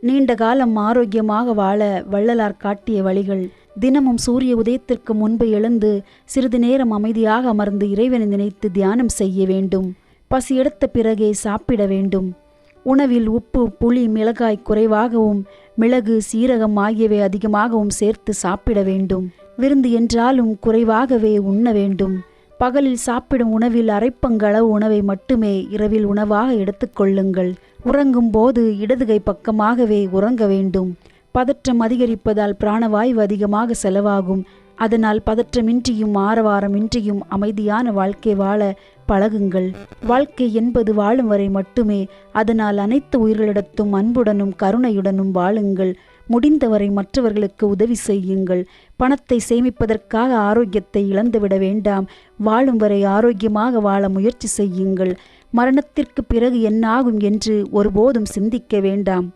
நீண்ட காலம் ஆரோக்கியமாக வாழ வள்ளலார் காட்டிய வழிகள். தினமும் சூரிய உதயத்திற்கு முன்பு எழுந்து சிறிது நேரம் அமைதியாக அமர்ந்து இறைவனை நினைத்து தியானம் செய்ய வேண்டும். பசி எடுத்த பிறகே சாப்பிட வேண்டும். உணவில் உப்பு புளி மிளகாய் குறைவாகவும் மிளகு சீரகம் ஆகியவை அதிகமாகவும் சேர்த்து சாப்பிட வேண்டும். விருந்து என்றாலும் குறைவாகவே உண்ண வேண்டும். பகலில் சாப்பிடும் உணவில் அரைப்பங்களவு உணவை மட்டுமே இரவில் உணவாக எடுத்துக்கொள்ளுங்கள் உறங்கும் போது இடதுகை பக்கமாகவே உறங்க வேண்டும். பதற்றம் அதிகரிப்பதால் பிராணவாயு அதிகமாக செலவாகும். அதனால் பதற்றமின்றியும் ஆரவாரமின்றியும் அமைதியான வாழ்க்கை வாழ பழகுங்கள். வாழ்க்கை என்பது வாழும் வரை மட்டுமே. அதனால் அனைத்து உயிர்களிடத்தும் அன்புடனும் கருணையுடனும் வாழுங்கள். முடிந்தவரை மற்றவர்களுக்கு உதவி செய்யுங்கள். பணத்தை சேமிப்பதற்காக ஆரோக்கியத்தை இழந்துவிட வேண்டாம். வாழும் வரை ஆரோக்கியமாக வாழ முயற்சி செய்யுங்கள். மரணத்திற்கு பிறகு என்னாகும் என்று ஒருபோதும் சிந்திக்க வேண்டாம்.